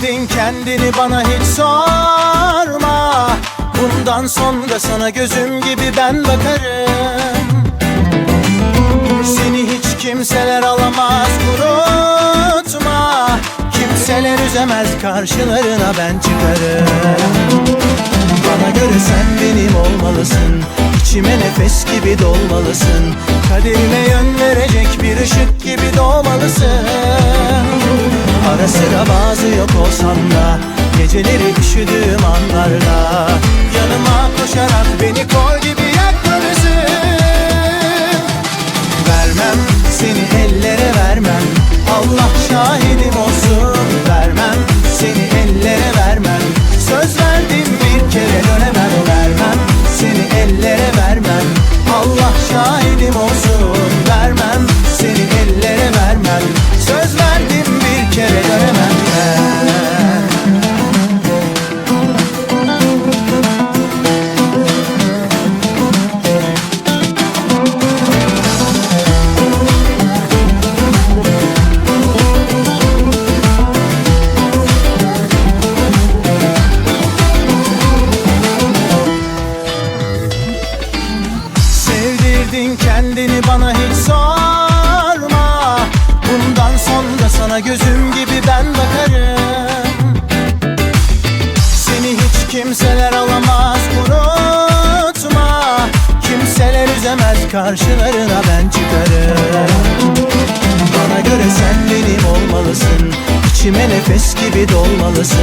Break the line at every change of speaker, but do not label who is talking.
Sevdirdin kendini bana hiç sorma. Bundan sonra sana gözüm gibi ben bakarım. Seni hiç kimseler alamaz unutma. Kimseler üzemez karşılarına ben çıkarım. Bana göre sen benim olmalısın. İçime nefes gibi dolmalısın. Kaderime yön verecek sıra bazı yok olsam da Geceleri üşüdüğüm anlarda. Yanıma koşarak beni kol gibi yakmalısın Vermem seni ellere vermem. Allah şahidim olsun. Vermem seni ellere vermem. Söz verdim bir kere dönemem. Vermem seni ellere vermem. Allah şahidim olsun Sevdirdin kendini bana hiç sorma. Bundan sonra sana gözüm gibi ben bakarım. Seni hiç kimseler alamaz unutma. Kimseler üzemez karşılarına ben çıkarım. Bana göre sen benim olmalısın. İçime nefes gibi dolmalısın